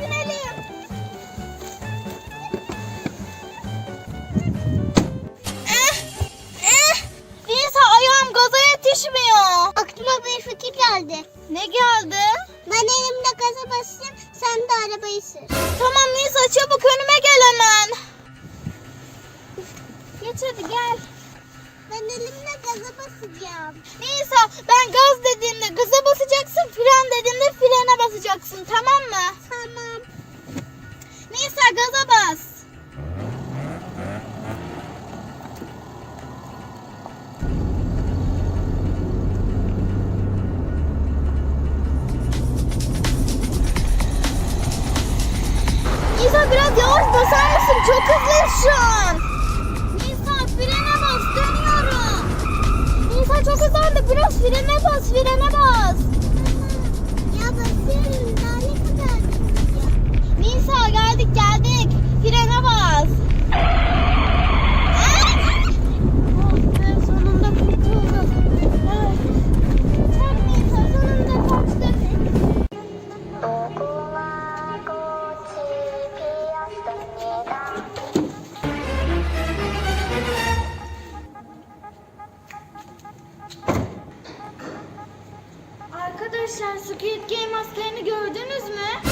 binelim. Eh, eh. Yetişmiyor. Aklıma bir fikir geldi. Ne geldi? Ben elimde gaza basayım, sen de arabayı sür. Tamam Nisa çabuk önüme gel hemen. Geç hadi gel. Gaza basacağım. Nisa ben gaz dediğimde gaza basacaksın, fren dediğimde frene basacaksın tamam mı? Tamam. Nisa gaza bas. Nisa biraz yavaş basar mısın? Çok hızlı şu an. Frene bas frene bas. Arkadaşlar Squid Game maskelerini gördünüz mü?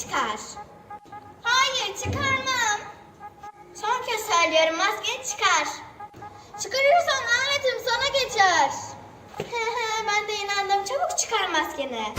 Çıkar. Hayır çıkarmam. Son kez söylüyorum maskeni çıkar. Çıkarırsan lanetim sana geçer. ben de inandım. Çabuk çıkar maskeni.